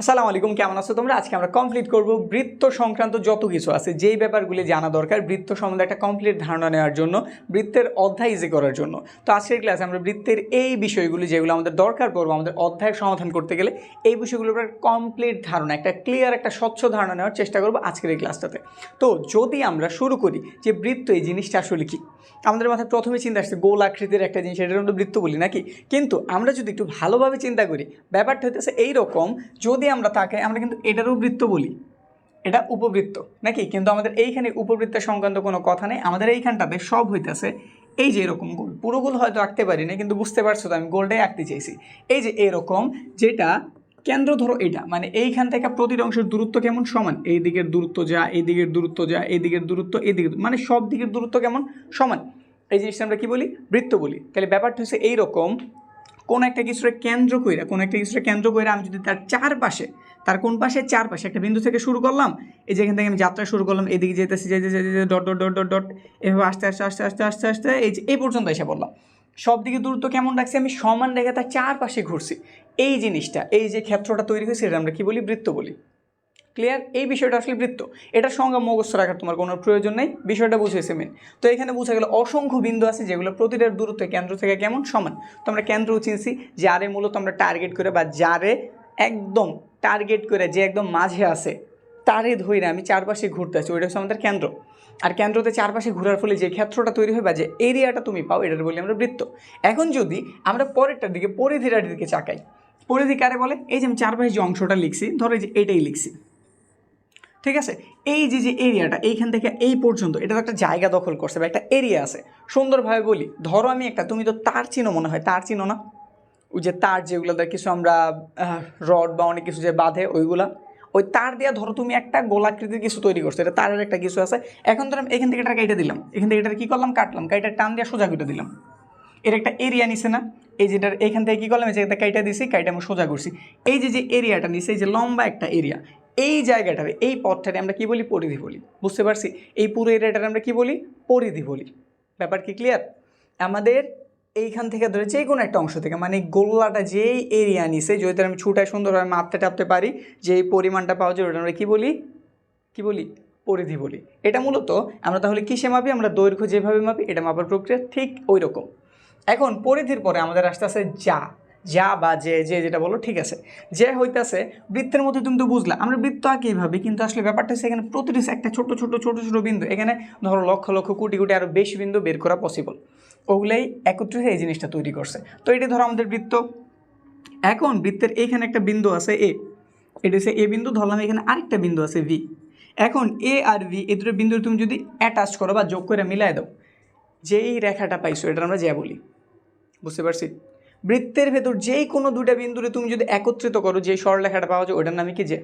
আসসালামু আলাইকুম, কেমন আছো তোমরা? আজকে আমরা কমপ্লিট করব বৃত্ত সংক্রান্ত যত কিছু আছে, যেই ব্যাপারগুলি জানা দরকার বৃত্ত সম্বন্ধে একটা কমপ্লিট ধারণা নেওয়ার জন্য, বৃত্তের অধ্যায় ইজি করার জন্য। তো আজকের ক্লাসে আমরা বৃত্তের এই বিষয়গুলি, যেগুলো আমাদের দরকার পড়ব আমাদের অধ্যায়ের সমাধান করতে গেলে, এই বিষয়গুলোর উপর কমপ্লিট ধারণা, একটা ক্লিয়ার একটা স্বচ্ছ ধারণা নেওয়ার চেষ্টা করব আজকের এই ক্লাসটাতে তো যদি আমরা শুরু করি যে বৃত্ত এই জিনিসটা আসলে কী? আমাদের মাথায় প্রথমে চিন্তা আসছে, গোল আকৃতির একটা জিনিস, এটার আমরা বৃত্ত বলি নাকি? কিন্তু আমরা যদি একটু ভালোভাবে চিন্তা করি, ব্যাপারটা হইতেছে এইরকম, যদি আমরা তাকে, আমরা কিন্তু এটারও বৃত্ত বলি। এটা উপবৃত্ত, নাকি? কিন্তু আমাদের এইখানে উপবৃত্তের সংক্রান্ত কোনো কথা নেই। আমাদের এইখানটাতে সব হইতেছে এই যে এরকম গোল। পুরো গোল হয়তো আঁকতে পারি না কিন্তু বুঝতে পারছ তো আমি গোলটাই আঁকতে চাইছি। এই যে এরকম, যেটা কেন্দ্র ধরো এটা মানে এইখান থেকে প্রতিটা অংশের দূরত্ব কেমন? সমান। এই দিকের দূরত্ব যা, এই দিকের দূরত্ব যা, এই দিকের দূরত্ব, এই দিকের মানে সব দিকের দূরত্ব কেমন? সমান। এই জিনিসটা আমরা কি বলি? বৃত্ত বলি। তাহলে ব্যাপারটা হচ্ছে এইরকম কোন একটা কিছুরে কেন্দ্র কইরা, কোন একটা কিছুরে কেন্দ্র কইরা আমি যদি তার চারপাশে, তার কোন পাশে চারপাশে একটা বিন্দু থেকে শুরু করলাম, এই যেখান থেকে আমি যাত্রা শুরু করলাম, এদিকে যেতেছি, যেতে যেতে যেতে, dot dot dot dot dot, এভাবে আস্তে আস্তে আস্তে আস্তে আস্তে আস্তে, এই যে এই পর্যন্ত এসে বললাম সব দিকে দূরত্ব কেমন রাখছি আমি? সমান রেখে তার চারপাশে ঘুরছি। এই জিনিসটা, এই যে ক্ষেত্রটা তৈরি হয়েছে, এটা আমরা কি বলি? বৃত্ত বলি। ক্লিয়ার এই বিষয়টা আসলে বৃত্ত। এটার সঙ্গে মুখস্থ রাখার তোমার কোনো প্রয়োজন নেই। বিষয়টা বুঝেছে মেন। তো এখানে বোঝা গেল অসংখ্য বিন্দু আছে যেগুলো প্রতিটার দূরত্ব কেন্দ্র থেকে কেমন সমান। তো আমরা কেন্দ্র চিনছি, যারে মূলত আমরা টার্গেট করে বা যারে একদম টার্গেট করে যে একদম মাঝে আছে, তারে ধরে আমি চারপাশে ঘুরতে আছি। ওইটা হচ্ছে আমাদের কেন্দ্র। আর কেন্দ্রতে চারপাশে ঘোরার ফলে যে ক্ষেত্রটা তৈরি হয় বা যে এরিয়াটা তুমি পাও, এটার বলি আমরা বৃত্ত। এখন যদি আমরা পরেরটার দিকে পরিধিটার দিকে চাকাই, পরিধি কারে বলে? এই যে আমি চারপাশে যে অংশটা লিখছি, ধরো যে এটাই লিখছি। ঠিক আছে? এই যে যে এরিয়াটা এইখান থেকে এই পর্যন্ত, এটা তো একটা জায়গা দখল করছে বা একটা এরিয়া আছে। সুন্দরভাবে বলি, ধরো আমি একটা, তুমি তো তার চিনো মনে হয়, তার চিনো না? ওই যে তার যেগুলো দেয় কিছু আমরা রড বা অনেক কিছু যে বাঁধে, ওইগুলা, ওই তার দিয়ে ধরো তুমি একটা গোলাকৃতির কিছু তৈরি করছ, এটা তারের একটা কিছু আছে। এখন ধরো এখান থেকে এটা কেটে দিলাম, এখান থেকে এটা কী করলাম, কাটলাম, কাইটার টান দিয়ে সোজা কেটে দিলাম। এর একটা এরিয়া নিছে না? এই যেটার এখান থেকে কী করলাম, এই জায়গাতে কাইটা দিছি, কাইটা আমি সোজা করছি। এই যে যে এরিয়াটা নিছে, এই যে লম্বা একটা এরিয়া এই জায়গাটারে, এই পথটারে আমরা কি বলি? পরিধি বলি। বুঝতে পারছি? এই পুরো এরিয়াটারে আমরা কি বলি? পরিধি বলি। ব্যাপার কি ক্লিয়ার আমাদের এইখান থেকে ধরে যে কোনো একটা অংশ থেকে মানে গোল্লাটা যেই এরিয়া নিছে যদি আমি ছুটায় সুন্দরভাবে মাপতে টাপতে পারি, যে এই পরিমাণটা পাওয়া যায় ওটা আমরা কী বলি? কি বলি? পরিধি বলি। এটা মূলত আমরা তাহলে কিসে মাপি? আমরা দৈর্ঘ্য যেভাবে মাপি, এটা মাপার প্রক্রিয়া ঠিক ওই রকম এখন পরিধির পরে আমাদের আসতে আসে যা। যা বা যে যে যেটা বলো, ঠিক আছে। যে হইতাছে, বৃত্তের মধ্যে তুমি তো বুঝলা, আমরা বৃত্ত আঁকি এইভাবে কিন্তু আসলে ব্যাপারটা হচ্ছে এখানে প্রতিটি একটা ছোট ছোট ছোট ছোট বিন্দু, এখানে ধরো লক্ষ লক্ষ, কোটি কোটি আরও বেশি বিন্দু বের করা পসিবল ওগুলাই একত্রিত এই জিনিসটা তৈরি করছে। তো এটি ধরো আমাদের বৃত্ত। এখন বৃত্তের এইখানে একটা বিন্দু আছে এ। এটা হচ্ছে এ বিন্দু, ধরলাম এখানে আরেকটা বিন্দু আছে ভি। এখন এ আর ভি, এই দুটো বিন্দু তুমি যদি অ্যাটাচ করো বা যোগ করে মিলাই দাও, যেই রেখাটা পাইছো এটা আমরা যা বলি। বুঝতে পারছি? বৃত্তের ভেতর যেই কোনো দুইটা বিন্দুরে তুমি যদি একত্রিত করো, যে সরলরেখাটা পাওয়া যায়, ওটার নামে কি যে?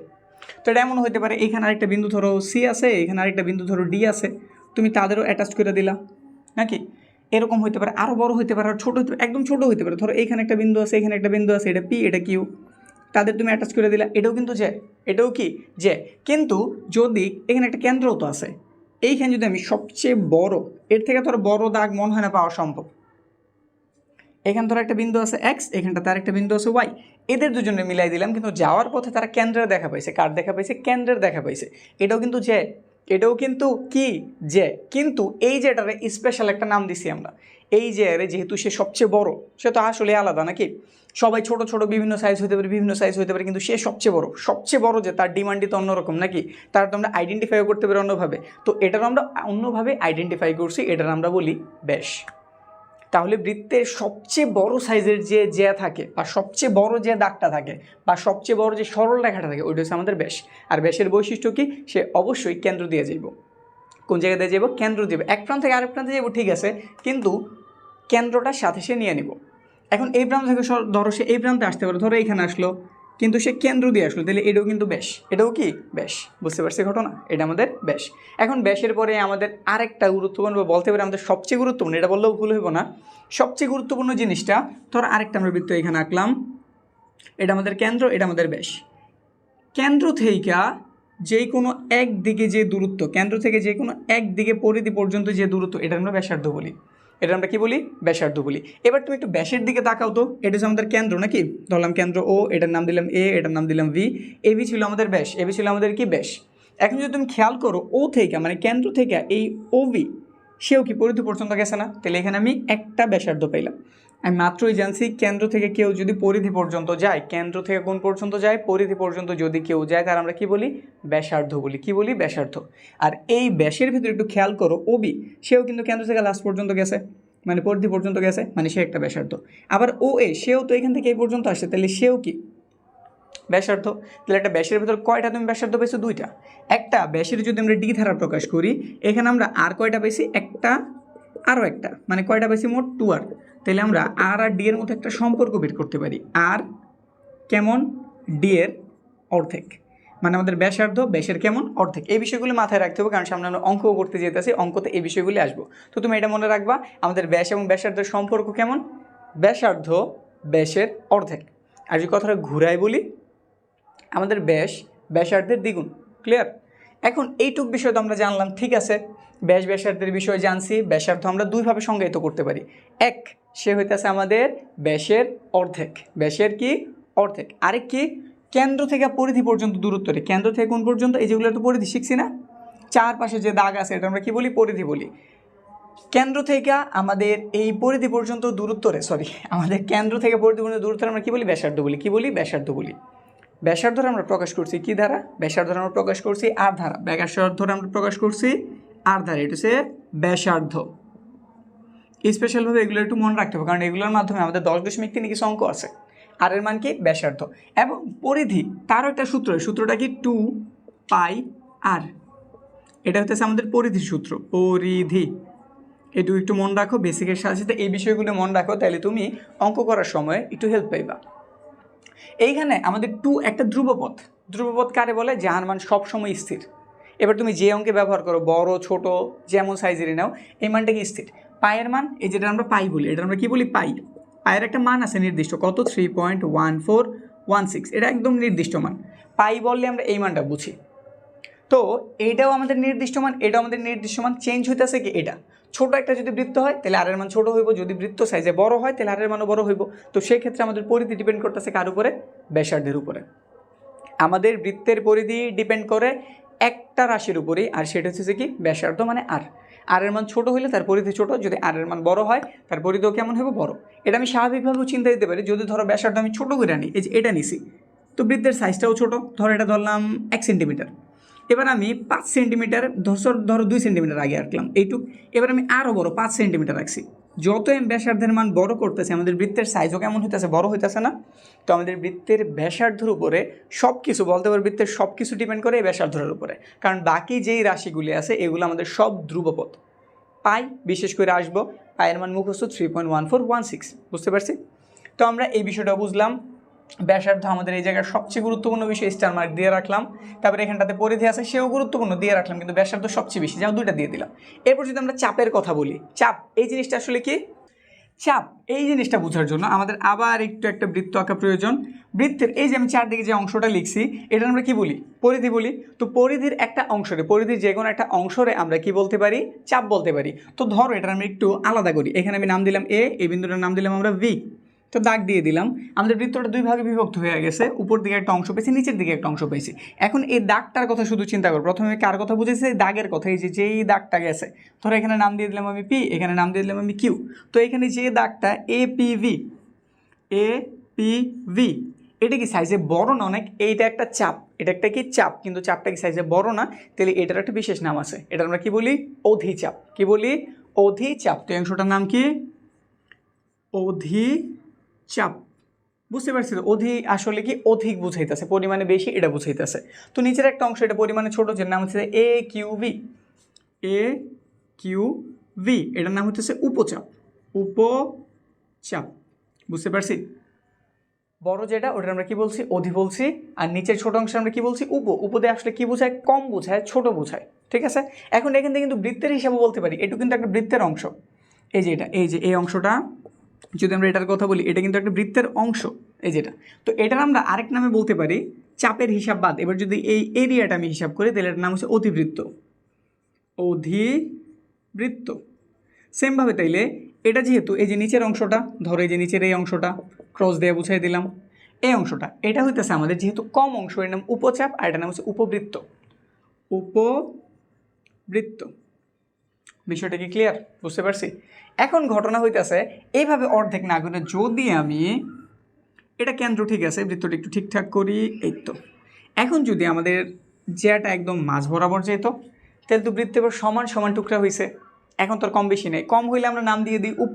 তো এটা এমন হতে পারে, এখানে আরেকটা বিন্দু ধরো সি আছে, এখানে আরেকটা বিন্দু ধরো ডি আছে, তুমি তাদেরও অ্যাটাচ করে দিলা, নাকি? এরকম হতে পারে আরও বড় হতে পারে, আর ছোটো হতে পারে, একদম ছোটো হতে পারে। ধরো এখানে একটা বিন্দু আছে, এখানে একটা বিন্দু আছে, এটা পি এটা কিউ তাদের তুমি অ্যাটাচ করে দিলা, এটাও কিন্তু যে, এটাও কি? যে। কিন্তু যদি এখানে একটা কেন্দ্রও তো আছে, এইখানে যদি আমি সবচেয়ে বড়, এর থেকে ধরো বড় দাগ মনে হয় না পাওয়া সম্ভব। এখান ধরো একটা বিন্দু আছে এক্স এখানটা তার একটা বিন্দু আছে ওয়াই এদের দুজনে মিলাই দিলাম, কিন্তু যাওয়ার পথে তারা কেন্দ্রের দেখা পাইছে, কার দেখা পাইছে? কেন্দ্রের দেখা পাইছে। এটাও কিন্তু যে এটাও কিন্তু কি? যে কিন্তু এই যেটারে স্পেশাল একটা নাম দিছি আমরা। এই যে আরে যেহেতু সে সবচেয়ে বড়, সে তো আসলে আলাদা নাকি? সবাই ছোট ছোট, বিভিন্ন সাইজ হতে পারে, বিভিন্ন সাইজ হতে পারে, কিন্তু সে সবচেয়ে বড়। সবচেয়ে বড় যে তার ডিমান্ডই তো অন্যরকম নাকি? তার তো আমরা আইডেন্টিফাই করতে পারি অন্যভাবে। তো এটার আমরা অন্যভাবে আইডেন্টিফাই করছি, এটার আমরা বলি ব্যাস তাহলে বৃত্তের সবচেয়ে বড় সাইজের যে জ্যা থাকে বা সবচেয়ে বড় যে দাগটা থাকে বা সবচেয়ে বড় যে সরল রেখাটা থাকে, ওইটা হচ্ছে আমাদের ব্যাস। আর ব্যাসের বৈশিষ্ট্য কি? সে অবশ্যই কেন্দ্র দিয়ে যাইব। কোন জায়গাতে দিয়ে যাব কেন্দ্র দিব এক প্রান্ত থেকে আরেক প্রান্তে যাব ঠিক আছে। কিন্তু কেন্দ্রটার সাথে সে নিয়ে নিব। এখন এই প্রান্ত থেকে ধরো সে এই প্রান্তে আসতে পারে, ধরো এইখানে আসলো। কিন্তু সে কেন্দ্র দিয়ে আসলো, তাহলে এটাও কিন্তু ব্যাস এটাও কি? ব্যাস বুঝতে পারছি ঘটনা? এটা আমাদের ব্যাস এখন ব্যাসের পরে আমাদের আরেকটা গুরুত্বপূর্ণ বা বলতে পারি আমাদের সবচেয়ে গুরুত্বপূর্ণ, এটা বললেও ভুল হইব না, সবচেয়ে গুরুত্বপূর্ণ জিনিসটা, ধর আরেকটা আমরা বৃত্ত এখানে আঁকলাম। এটা আমাদের কেন্দ্র, এটা আমাদের ব্যাস কেন্দ্র থেকে যে কোনো একদিকে যে দূরত্ব, কেন্দ্র থেকে যে কোনো একদিকে পরিধি পর্যন্ত যে দূরত্ব, এটা আমরা ব্যাসার্ধ বলি। এটা আমরা কি বলি? ব্যাসার্ধ বলি। এবার তুমি একটু ব্যাসের দিকে তাকাও তো। এটা হচ্ছে আমাদের কেন্দ্র নাকি? ধরলাম কেন্দ্র ও এটার নাম দিলাম এ এটার নাম দিলাম ভি এবি ছিল আমাদের ব্যাস। এবি ছিল আমাদের কি? ব্যাস। এখন যদি তুমি খেয়াল করো ও থেকে মানে কেন্দ্র থেকে এই ও ভি সেও কি পরিধি পর্যন্ত গেছে না? তাহলে এখানে আমি একটা ব্যাসার্ধ পাইলাম। আমি মাত্রই জানছি, কেন্দ্র থেকে কেউ যদি পরিধি পর্যন্ত যায়, কেন্দ্র থেকে কোন পর্যন্ত যায়, পরিধি পর্যন্ত যদি কেউ যায় তার আমরা কি বলি? ব্যাসার্ধ বলি। কি বলি? ব্যাসার্ধ। আর এই ব্যাসের ভিতরে একটু খেয়াল করো, ওবি, সেও কিন্তু কেন্দ্র থেকে লাস্ট পর্যন্ত গেছে মানে পরিধি পর্যন্ত গেছে মানে সে একটা ব্যাসার্ধ। আবার ও এ সেও তো এখান থেকে এই পর্যন্ত আসে, তাহলে সেও কি? ব্যাসার্ধ, তাহলে একটা ব্যাসের ভিতর কয়টা তুমি ব্যাসার্ধ পেয়েছ দুইটা। একটা ব্যাসের যদি আমরা ডি ধারা প্রকাশ করি, এখানে আমরা আর কয়টা পেয়েছি একটা, আরও একটা মানে কয়টা পেয়েছি মোট টু আর। তাহলে আমরা আর আর ডি এর মধ্যে একটা সম্পর্ক বের করতে পারি। আর কেমন? ডি এর অর্ধেক। মানে আমাদের ব্যাসার্ধ, ব্যাসের কেমন? অর্ধেক। এই বিষয়গুলি মাথায় রাখতে হবে, কারণ সামনে আমরা অঙ্কও করতে যেতেছি, অঙ্কতে এই বিষয়গুলি আসব। তো তুমি এটা মনে রাখবা, আমাদের ব্যাস এবং ব্যাসার্ধের সম্পর্ক কেমন? ব্যাসার্ধ, ব্যাসের অর্ধেক। আর যদি কথাটা ঘুরাই বলি আমাদের ব্যাস, ব্যাসার্ধের দ্বিগুণ ক্লিয়ার এখন এইটুক বিষয় তো আমরা জানলাম, ঠিক আছে? ব্যাস, ব্যাসার্ধের বিষয় জানছি, ব্যাসার্ধ আমরা দুইভাবে সংজ্ঞায়িত করতে পারি। এক, সে হইতেছে আমাদের ব্যাসের অর্ধেক। ব্যাসের কি? অর্ধেক। আরেক কি? কেন্দ্র থেকে পরিধি পর্যন্ত দূরত্ব রে কেন্দ্র থেকে কোন পর্যন্ত? এই যেগুলো তো পরিধি, শিখছি না? চারপাশে যে দাগ আছে, এটা আমরা কি বলি? পরিধি বলি। কেন্দ্র থেকে আমাদের এই পরিধি পর্যন্ত দূরত্ব রে সরি আমাদের কেন্দ্র থেকে পরিধি পর্যন্ত দূরত্ব আমরা কি বলি? ব্যাসার্ধ বলি। কি বলি? ব্যাসার্ধ বলি। ব্যাসার্ধ আমরা প্রকাশ করছি কি ধারা? ব্যাসার্ধ আমরা প্রকাশ করছি আর ধারা। ব্যাসার্ধ আমরা প্রকাশ করছি আর ধারা। এটা হচ্ছে ব্যাসার্ধ। স্পেশালভাবে এগুলো একটু মনে রাখতে হবে, কারণ এগুলোর মাধ্যমে আমাদের দশ দশমিক তিনে কিছু অঙ্ক আছে। আর এর মান কি? ব্যাসার্ধ। এবং পরিধি, তারও একটা সূত্র সূত্রটা কি? টু পাই আর এটা হচ্ছে আমাদের পরিধির সূত্র, পরিধি। একটু একটু মনে রাখো বেসিকের সাথে সাথে এই বিষয়গুলো মনে রাখো, তাহলে তুমি অঙ্ক করার সময় একটু হেল্প পাইবা। এইখানে আমাদের টু একটা ধ্রুবপথ। ধ্রুবপথ কারে বলে? যাহার মান সবসময় স্থির। এবার তুমি যে অঙ্কে ব্যবহার করো, বড়, ছোট, যেমন সাইজেরই নাও, এই মানটা কি স্থির? পায়ের মান, এই যেটা আমরা পাই বলি এটা আমরা কি বলি? পাই। পায়ের একটা মান আছে নির্দিষ্ট, কত? Three point one four one six এটা একদম নির্দিষ্ট মান। পাই বললে আমরা এই মানটা বুঝি। তো এইটাও আমাদের নির্দিষ্ট মান, এটাও আমাদের নির্দিষ্ট মান চেঞ্জ হইতেছে কি? এটা। ছোট একটা যদি বৃত্ত হয়, তাহলে আরের মান ছোট হইব। যদি বৃত্ত সাইজে বড় হয়, তাহলে আরের মানও বড় হইব। তো সেই ক্ষেত্রে আমাদের পরিধি ডিপেন্ড করতেছে কার উপরে? ব্যাসার্ধের উপরে। আমাদের বৃত্তের পরিধি ডিপেন্ড করে একটা রাশির উপরেই। আর সেটা হচ্ছে কি? ব্যাসার্ধ মানে আর আর এর মান ছোট হলে তার পরিধি ছোট। যদি আর এর মান বড় হয়, তার পরিধিও কেমন হবে বড়। এটা আমি স্বাভাবিকভাবেও চিন্তা দিতে পারি। যদি ধরো ব্যাসার্ধ আমি ছোট করে আনি, এই যে এটা নিছি, তো বৃত্তের সাইজটাও ছোট। ধরো এটা ধরলাম এক সেন্টিমিটার এবার আমি পাঁচ সেন্টিমিটার ধর ধরো দুই সেন্টিমিটার আগে রাখলাম এইটুক। এবার আমি আরও বড় পাঁচ সেন্টিমিটার রাখছি যত আমি ব্যাসার্ধের মান বড় করতেছে, আমাদের বৃত্তের সাইজও কেমন হইতেছে, বড় হইতেছে না। তো আমাদের বৃত্তের ব্যাসার্ধের উপরে সব কিছু বলতে পারে বৃত্তের সব কিছু ডিপেন্ড করে এই ব্যাসার্ধের উপরে। কারণ বাকি যেই রাশিগুলি আছে, এগুলো আমাদের সব ধ্রুবপথ পাই, বিশেষ করে আসব, পায়ের মান মুখস্থ three point one four one six বুঝতে পারছি? তো আমরা এই বিষয়টা বুঝলাম। ব্যাসার্ধ আমাদের এই জায়গায় সবচেয়ে গুরুত্বপূর্ণ বিষয় স্টার মার্ক দিয়ে রাখলাম। তারপরে এখানটাতে পরিধি আছে, সেও গুরুত্বপূর্ণ দিয়ে রাখলাম, কিন্তু ব্যাসার্ধ সবচেয়ে বেশি যাও দুইটা দিয়ে দিলাম। এরপর যদি আমরা চাপের কথা বলি, চাপ, এই জিনিসটা আসলে কি? চাপ, এই জিনিসটা বোঝার জন্য আমাদের আবার একটু একটা বৃত্ত আঁকা প্রয়োজন। বৃত্তের, এই যে আমি চারদিকে যে অংশটা লিখছি এটা আমরা কি বলি? পরিধি বলি। তো পরিধির একটা অংশরে পরিধির যে কোনো একটা অংশরে আমরা কি বলতে পারি? চাপ বলতে পারি। তো ধরো এটা আমি একটু আলাদা করি। এখানে আমি নাম দিলাম এ এই বিন্দুটার নাম দিলাম আমরা ভি তো দাগ দিয়ে দিলাম। আমাদের বৃত্তটা দুই ভাগে বিভক্ত হয়ে গেছে। উপর দিকে একটা অংশ পেয়েছি, নিচের দিকে একটা অংশ পেয়েছি। এখন এই দাগটার কথা শুধু চিন্তা করো। প্রথমে কার কথা বুঝেছি? এই দাগের কথা। এই যে যেই দাগটা গেছে। ধরো এখানে নাম দিয়ে দিলাম আমি পি এখানে নাম দিয়ে দিলাম আমি কিউ তো এখানে যে দাগটা A P V A P V এটা কি সাইজে বড় না অনেক? এইটা একটা চাপ। এটা একটা কি চাপ? কিন্তু চাপটা কি সাইজে বড় না? তাহলে এটার একটা বিশেষ নাম আছে। এটা আমরা কি বলি? অধি চাপ কি বলি? অধি চাপ তো অংশটার নাম কি? অধি চাপ। বুঝতে পারছি তো অধিক, আসলে কি অধিক বুঝাইতেছে, পরিমাণে বেশি এটা বুঝাইতেছে। তো নিচের একটা অংশ, এটা পরিমাণে ছোট, যে নাম হচ্ছে A Q V A Q V এটার নাম হচ্ছে উপচাপ। উপচাপ। বুঝতে পারছি? বড় যেটা ওটা আমরা কি বলছি? অধি বলছি। আর নিচের ছোট অংশে আমরা কি বলছি? উপ। উপদে আসলে কি বোঝায়? কম বোঝায়, ছোট বোঝায়। ঠিক আছে? এখন এখান থেকে কিন্তু বৃত্তের হিসাবে বলতে পারি। এটু কিন্তু একটা বৃত্তের অংশ। এই যে এটা, এই যে এই অংশটা। যদি আমরা এটার কথা বলি, এটা কিন্তু একটা বৃত্তের অংশ, এই যেটা। তো এটার আমরা আরেক নামে বলতে পারি, চাপের হিসাব বাদ। এবার যদি এই এরিয়াটা আমি হিসাব করি, তাহলে এটার নাম হচ্ছে অতিবৃত্ত অধিবৃত্ত। সেমভাবে তাইলে এটা যেহেতু, এই যে নিচের অংশটা, ধরো এই যে নিচের এই অংশটা ক্রস দিয়ে বুঝাই দিলাম, এই অংশটা, এটা হইতেছে আমাদের যেহেতু কম অংশ, এর নাম উপচাপ, আর এটার নাম হচ্ছে উপবৃত্ত। উপবৃত্ত। বিষয়টা কি ক্লিয়ার বুঝতে পারছি? এখন ঘটনা হইতেছে, এইভাবে অর্ধেক না করে যদি আমি, এটা কেন্দ্র ঠিক আছে, বৃত্তটা একটু ঠিকঠাক করি, এই তো। এখন যদি আমাদের জ্যাটা একদম মাঝ বরাবর যেত, তাহলে তো বৃত্তে সমান সমান টুকরা হয়েছে এখন তো কম বেশি নেই। কম হইলে আমরা নাম দিয়ে দিই উপ,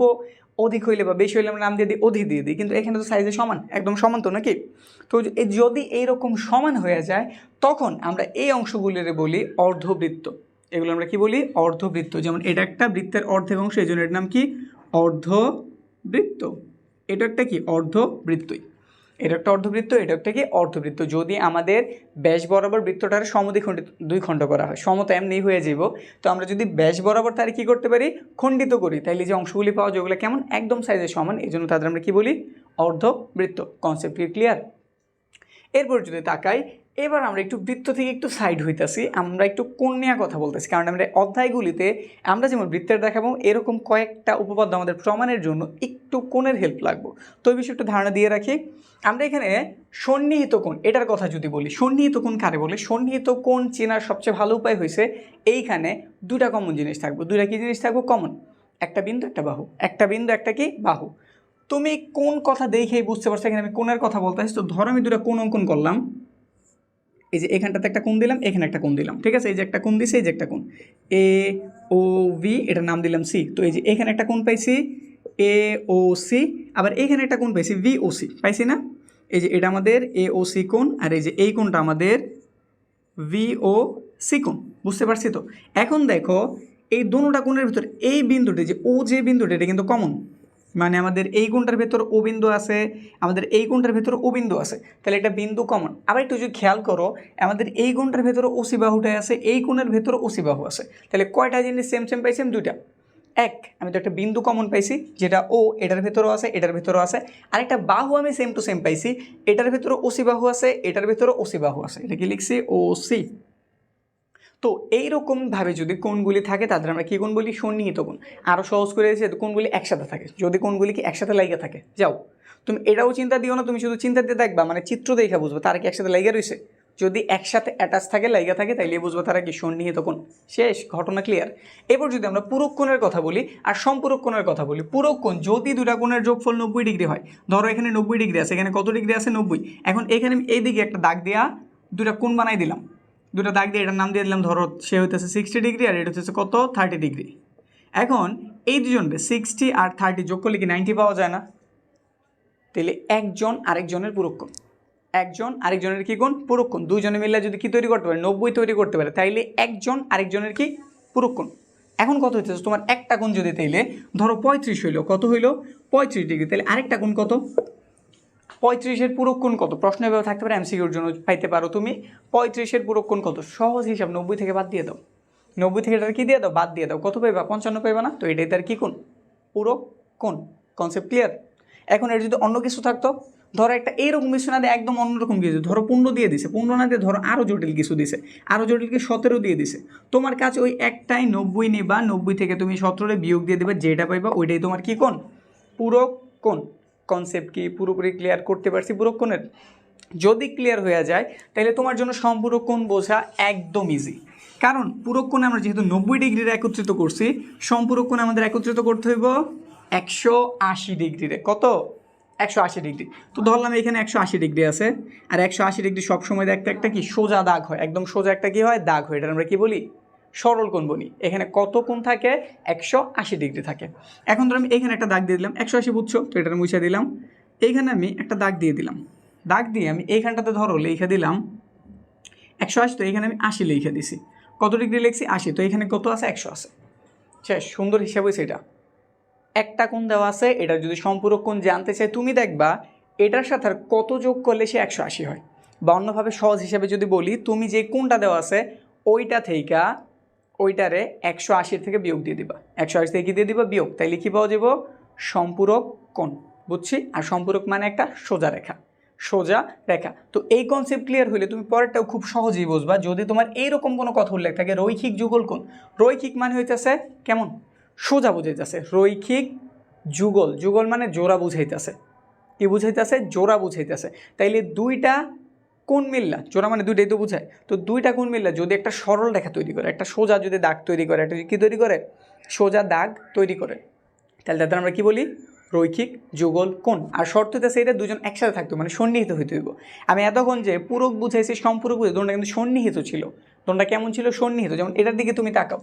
অধিক হইলে বা বেশি হইলে আমরা নাম দিয়ে দিই অধিক দিয়ে দিই। কিন্তু এখানে তো সাইজে সমান, একদম সমান তো নাকি? তো যদি এইরকম সমান হয়ে যায়, তখন আমরা এই অংশগুলিরে বলি অর্ধবৃত্ত। এগুলো আমরা কি বলি? অর্ধবৃত্ত। যেমন এটা একটা বৃত্তের অর্ধেক অংশ এই জন্য এর নাম কি? অর্ধবৃত্ত। এটা একটা কি? অর্ধবৃত্তই। এটা একটা অর্ধবৃত্ত, এটা একটা কি? অর্ধবৃত্ত। যদি আমাদের ব্যাস বরাবর বৃত্তটার সমদ্বিখণ্ডিত দুই খণ্ড করা হয় সমতা এমনি হয়ে যাব তো আমরা যদি ব্যাস বরাবর তার কি করতে পারি? খণ্ডিত করি। তাহলে যে অংশগুলি পাওয়া যায় ওগুলো কেমন? একদম সাইজে সমান। এই জন্য তাদের আমরা কি বলি? অর্ধবৃত্ত। কনসেপ্ট ক্লিয়ার এরপর যদি তাকাই এবার আমরা একটু বৃত্ত থেকে একটু সাইড হইতাছি, আমরা একটু কোণ নিয়ে কথা বলতেছি? কারণ আমরা অধ্যায়গুলিতে আমরা যেমন বৃত্তের দেখাবো, এরকম কয়েকটা উপপাদ্য আমাদের প্রমাণের জন্য একটু কোণের হেল্প লাগবো। তো বিষয়ে একটু ধারণা দিয়ে রাখি। আমরা এখানে সন্নিহিত কোণ, এটার কথা যদি বলি, সন্নিহিত কোণ কারে বলে? সন্নিহিত কোণ চেনার সবচেয়ে ভালো উপায় হয়েছে এইখানে দুটা কমন জিনিস থাকব। দুটা কি জিনিস থাকব? কমন একটা বিন্দু, একটা বাহু। একটা বিন্দু, একটা কি? বাহু। তুমি কোন কথা দেখেই বুঝতে পারছ এখানে আমি কোণের কথা বলতে তো ধরো আমি দুটা কোণ অঙ্কন করলাম। এই যে এখানটাতে একটা কোণ দিলাম, এখানে একটা কোণ দিলাম, ঠিক আছে? এই যে একটা কোণ দিছি, এই যে একটা কোণ। এ ও ভি, এটার নাম দিলাম সি। তো এই যে এখানে একটা কোণ পাইছি, এ ও সি, আবার এখানে একটা কোণ পাইছি ভি ও সি। পাইছি না? এই যে এটা আমাদের এ ও সি কোণ, আর এই যে এই কোণটা আমাদের ভি ও সি কোণ। বুঝতে পারছি তো? এখন দেখো, এই দুটা কোণের ভিতরে এই বিন্দুটি যে ও যে বিন্দুটি, এটা কিন্তু কমন মানে আমাদের এই কোণটার ভেতর ও বিন্দু আছে, আমাদের এই কোণটার ভেতর ও বিন্দু আছে। তাহলে এটা বিন্দু কমন। আবার একটু যদি খেয়াল করো, আমাদের এই কোণটার ভেতর ওসি বাহুটাই আছে, এই কোণের ভেতর ওসি বাহু আছে। তাহলে কয়টা জিনিস সেম সেম পাইছি আমি দুইটা? এক, আমি তো একটা বিন্দু কমন পাইছি, যেটা ও এটার ভেতরও আছে, এটার ভেতরও আছে। আর একটা বাহু আমি সেম টু সেম পাইছি, এটার ভেতরে ওসি বাহু আছে, এটার ভেতরে ওসি বাহু আছে। এটা কি লিখছি? O C. তো এইরকমভাবে যদি কোনগুলি থাকে, তাদের আমরা কী কোণ বলি সন্নিহিত কোণ। আরও সহজ করে দিয়েছে কোণগুলি একসাথে থাকে। যদি কোণগুলি কি একসাথে লাইগা থাকে, যাও। তুমি এটাও চিন্তা দিও না, তুমি শুধু চিন্তা দিয়ে দেখবা মানে চিত্র দেখে বুঝবে তারা কি একসাথে লাইগা রয়েছে। যদি একসাথে অ্যাটাচ থাকে লাইগা থাকে, তাইলে বুঝব তারা কি সন্নিহিত কোণ। শেষ, ঘটনা ক্লিয়ার এবার যদি আমরা পুরক কোণের কথা বলি, আর সম্পূরক কোণের কথা বলি, পুরক যদি দুটা কোণের যোগফল নব্বই ডিগ্রি হয়, ধরো এখানে নব্বই ডিগ্রি আছে, এখানে কত ডিগ্রি আছে? নব্বই। এখন এখানে এইদিকে একটা দাগ দেওয়া দুটা কোণ বানাই দিলাম। দুটো দাগ দিয়ে এটার নাম দিয়ে দিলাম, ধরো সে হইতেছে সিক্সটি ডিগ্রি আর এটা হচ্ছে কত? থার্টি ডিগ্রি এখন এই দুজনকে সিক্সটি আর থার্টি যোগ করলে কি নাইনটি পাওয়া যায় না? তাহলে একজন আরেকজনের পুরক্ষণ একজন আরেকজনের কি গুণ? পুরক্ষণ দুজনে মিলে যদি কি তৈরি করতে পারে? নব্বই তৈরি করতে পারে। তাইলে একজন আরেকজনের কি? পুরক্ষণ এখন কত হইতেছে? তোমার একটা গুণ যদি তাইলে ধরো পঁয়ত্রিশ হইল, কত হইল? পঁয়ত্রিশ ডিগ্রি তাহলে আরেকটা গুণ কত? পঁয়ত্রিশের পুরক্ষণ কত? প্রশ্ন এভাবে থাকতে পারে এমসিকিউর জন্য পাইতে পারো তুমি। পঁয়ত্রিশের পুরক্ষণ কত? সহজ হিসাব নব্বই থেকে বাদ দিয়ে দাও। নব্বই থেকে এটার কি দিয়ে দাও? বাদ দিয়ে দাও। কত পাইবা? পঞ্চান্ন পাইবা না? তো এটাই তার কী কোন পুরো কোন কনসেপ্ট ক্লিয়ার এখন এর যদি অন্য কিছু থাকতো, ধরো একটা এইরকম কিছু না দিয়ে একদম অন্যরকম কিছু, ধরো পনেরো দিয়ে দিছে। পনেরো না দিয়ে ধরো আরও জটিল কিছু দিছে। আরও জটিলকে সতেরো দিয়ে দিছে। তোমার কাছে ওই একটাই নব্বই নিবা, নব্বই থেকে তুমি সতেরোরে বিয়োগ দিয়ে দেবে, যেটা পাইবা ওইটাই তোমার কী কোন পুরো কোণ। কনসেপ্ট কি? পুরোপুরি ক্লিয়ার করতে পারছি পুরো কোণের যদি ক্লিয়ার হয়ে যায়, তাহলে তোমার জন্য সম্পূরক কোণ বোঝা একদম ইজি কারণ পুরো কোণ আমরা যেহেতু নব্বই ডিগ্রির একত্রিত করছি সম্পূরক কোণ আমাদের একত্রিত করতে হইব একশো আশি ডিগ্রিরে। কত? একশো আশি ডিগ্রি। তো ধরলাম এখানে একশো আশি ডিগ্রি আছে, আর একশো আশি ডিগ্রি সবসময় দেখতে একটা কি? সোজা দাগ হয়। একদম সোজা একটা কি হয়? দাগ হয়। এটা আমরা কি বলি? সরল কোণ বলি এখানে কত কোণ থাকে? একশো আশি ডিগ্রি থাকে। এখন ধর আমি এখানে একটা দাগ দিয়ে দিলাম, একশো আশি বুঝছ? তো এটা মুছে দিলাম। এইখানে আমি একটা দাগ দিয়ে দিলাম। দাগ দিয়ে আমি এইখানটাতে ধরো লিখে দিলাম, একশো আশি, তো এখানে আমি আশি লিখে দিছি। কত ডিগ্রি লিখছি? আশি। তো এখানে কত আছে? একশো আছে। শেষ, সুন্দর হিসাব হয়েছে এটা। একটা কোণ দেওয়া আছে, এটা যদি সম্পূরক কোণ জানতে চাই তুমি দেখবা এটার সাথে আর কত যোগ করলে সে একশো আশি হয়? বা অন্যভাবে সহজ হিসাবে যদি বলি, তুমি যে কোণটা দেওয়া আছে, ওইটা থেকে ওইটারে একশো আশির থেকে বিয়োগ দিয়ে দিবা। একশো আশি থেকে কি দিয়ে দিবা? বিয়োগ। তাইলে কি পাওয়া যাব? সম্পূরক কোণ, বুঝছি? আর সম্পূরক মানে একটা সোজা রেখা সোজা রেখা। তো এই কনসেপ্ট ক্লিয়ার হলে তুমি পরেরটাও খুব সহজেই বুঝবা। যদি তোমার এইরকম কোনো কথা উল্লেখ থাকে, রৈখিক যুগল কোণ, রৈখিক মানে হইতেছে কেমন? সোজা বুঝাইতেছে, রৈখিক যুগল। যুগল মানে জোড়া বুঝাইতেছে। কি বুঝাইতেছে? জোড়া বুঝাইতেছে। তাইলে দুইটা কোন মিল্লা জোড়া মানে দুইটাই তো বুঝায়। তো দুইটা কোন মিল্লা যদি একটা সরল রেখা তৈরি করে, একটা সোজা যদি দাগ তৈরি করে, একটা কি তৈরি করে? সোজা দাগ তৈরি করে। তাহলে তাদের আমরা কি বলি? রৈখিক যুগল কোন আর শর্ত হইতেছে এটা দুজন একসাথে থাকতো মানে সন্নিহিত হইতে হইব। আমি এতক্ষণ যে পূরক বুঝাইছি, সম্পূরক বুঝে দোনটা কিন্তু সন্নিহিত ছিল। দোনটা কেমন ছিল? সন্নিহিত। যেমন এটার দিকে তুমি তাকাও।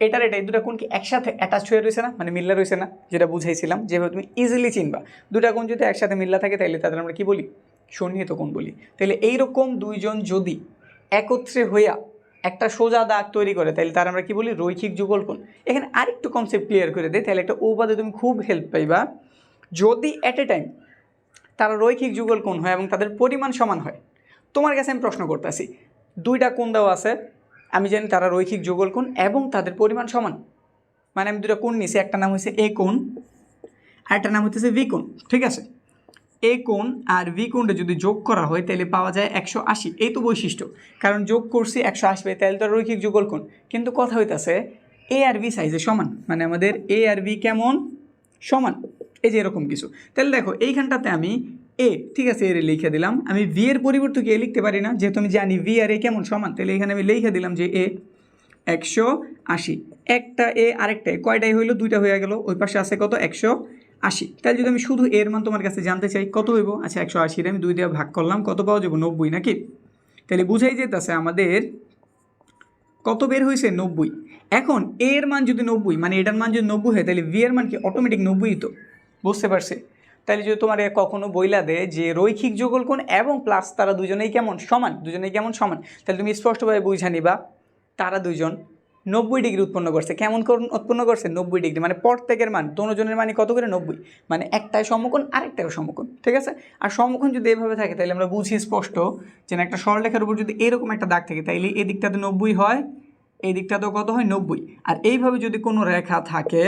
এটার এটা, এই দুটা কোন কি একসাথে অ্যাটাচ হয়ে রয়েছে না? মানে মিল্লা রয়েছে না, যেটা বুঝাইছিলাম, যেভাবে তুমি ইজিলি চিনবা। দুটা কোন যদি একসাথে মিল্লা থাকে তাহলে তাদের আমরা কি বলি? সন্নিহিত কোণ বলি। তাহলে এইরকম দুইজন যদি একত্রে হইয়া একটা সোজা দাগ তৈরি করে তাহলে তার আমরা কি বলি? রৈখিক যুগল কোণ। এখানে আরেকটু কনসেপ্ট ক্লিয়ার করে দেয় তাহলে একটা উপাদে তুমি খুব হেল্প পাইবা। যদি অ্যাট এ টাইম তারা রৈখিক যুগল কোণ হয় এবং তাদের পরিমাণ সমান হয়, তোমার কাছে আমি প্রশ্ন করতেছি, দুইটা কোণ দেওয়া আছে, আমি জানি তারা রৈখিক যুগল কোণ এবং তাদের পরিমাণ সমান। মানে আমি দুটা কোণ নিছি, একটা নাম হচ্ছে এ কোণ আর একটা নাম হচ্ছে ভি কোণ, ঠিক আছে? এ কোণ আর ভি কোণটা যদি যোগ করা হয়, তাহলে পাওয়া যায় একশো আশি। এই তো বৈশিষ্ট্য। কারণ যোগ করছি একশো আশি, তাহলে তো রৈখিক যুগল কোণ। কিন্তু কথা হইতাছে, এ আর ভি সাইজে সমান। মানে আমাদের এ আর ভি কেমন? সমান। এই যে এরকম কিছু। তাহলে দেখো, এইখানটাতে আমি এ, ঠিক আছে এর লিখে দিলাম। আমি ভি এর পরিবর্তে কি এ লিখতে পারি না? যেহেতু আমি জানি ভি আর এ কেমন সমান, তাহলে এখানে আমি লিখে দিলাম যে এ একশো আশি। একটা এ, আরেকটা কয়টাই হইল? দুইটা হয়ে গেল। ওই পাশে আছে কত? একশো আশি। তাহলে যদি আমি শুধু এর মান তোমার কাছে জানতে চাই, কত হইব? আচ্ছা একশো আশির আমি দুই দিয়ে ভাগ করলাম, কত পাওয়া যাব? নব্বই নাকি? তাহলে বুঝাই যেতেছে আমাদের কত বের হয়েছে নব্বই। এখন এর মান যদি নব্বই মানে এটার মান যদি নব্বই হয়, তাহলে ভি এর মান কি অটোমেটিক নব্বই তো? বুঝতে পারছে? তাহলে যদি তোমার কখনো বইলা দেয় যে রৈখিক যুগল কোণ এবং প্লাস তারা দুজনেই কেমন? সমান, দুজনেই কেমন? সমান। তাহলে তুমি স্পষ্টভাবে বুঝা নিবা, তারা দুজন। নব্বই ডিগ্রি উৎপন্ন করছে। কেমন করুন? উৎপন্ন করছে নব্বই ডিগ্রি। মানে প্রত্যেকের মান, দোনোজনের মানে কত করে? নব্বই। মানে একটাই সমকোণ, আরেকটাই সমকোণ, ঠিক আছে? আর সমকোণ যদি এভাবে থাকে তাহলে আমরা বুঝি স্পষ্ট যে একটা সরলরেখার উপর যদি এরকম একটা দাগ থাকে, তাইলে এই দিকটাতে নব্বই হয়, এই দিকটাতেও কত হয়? নব্বই। আর এইভাবে যদি কোনো রেখা থাকে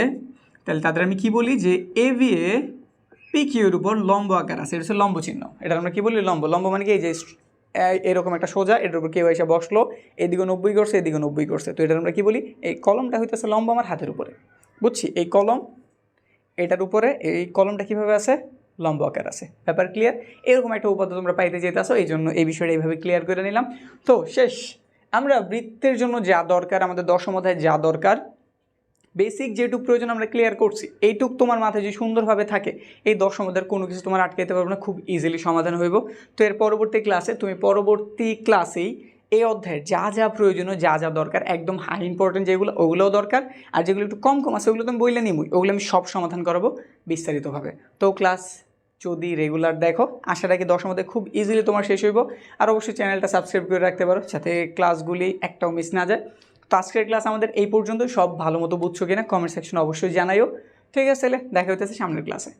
তাহলে তাদের আমি কি বলি? যে এ ভি এ পি উপর লম্ব আকার আছে। এটা হচ্ছে লম্ব চিহ্ন। এটা আমরা কি বলি? লম্ব। লম্ব মানে কি? এই যে এরকম একটা সোজা, এটার উপর কেউ এসে বসল, এদিকে নব্বই করছে, এদিকে নব্বই করছে। তো এটার আমরা কি বলি? এই কলমটা হইতেছে লম্ব আমার হাতের উপরে। বুঝছি? এই কলম, এটার উপরে, এই কলমটা কীভাবে আছে? লম্ব আকার আছে। ব্যাপার ক্লিয়ার এরকম একটা উপাদ্য তোমরা পাইতে যেতেছো এই জন্য এই বিষয়টা এইভাবে ক্লিয়ার করে নিলাম। তো শেষ, আমরা বৃত্তের জন্য যা দরকার, আমাদের দশম অধ্যায়ে যা দরকার বেসিক যেটুক প্রয়োজন আমরা ক্লিয়ার করছি, এইটুক তোমার মাথায় যে সুন্দরভাবে থাকে, এই অধ্যায়ের কোনো কিছু তোমার আটকাইতে পারবে না, খুব ইজিলি সমাধান হইব। তো এর পরবর্তী ক্লাসে তুমি পরবর্তী ক্লাসেই এই অধ্যায়ের যা যা প্রয়োজনীয়, যা যা দরকার, একদম হাই ইম্পর্টেন্ট যেগুলো, ওগুলোও দরকার। আর যেগুলো একটু কম কম আছে, ওগুলো তুমি বইলে নিমুই ওগুলো আমি সব সমাধান করাবো বিস্তারিতভাবে। তো ক্লাস যদি রেগুলার দেখো, আশা রাখি দশমতে খুব ইজিলি তোমার শেষ হইব। আর অবশ্যই চ্যানেলটা সাবস্ক্রাইব করে রাখতে পারো, যাতে ক্লাসগুলি একটাও মিস না যায়। তো আজকের ক্লাস আমাদের এই পর্যন্ত সব ভালো মতো বুঝছ কিনা কমেন্ট সেকশনে অবশ্যই জানাইও। ঠিক আছে, তাহলে দেখা হইতেছে সামনের ক্লাসে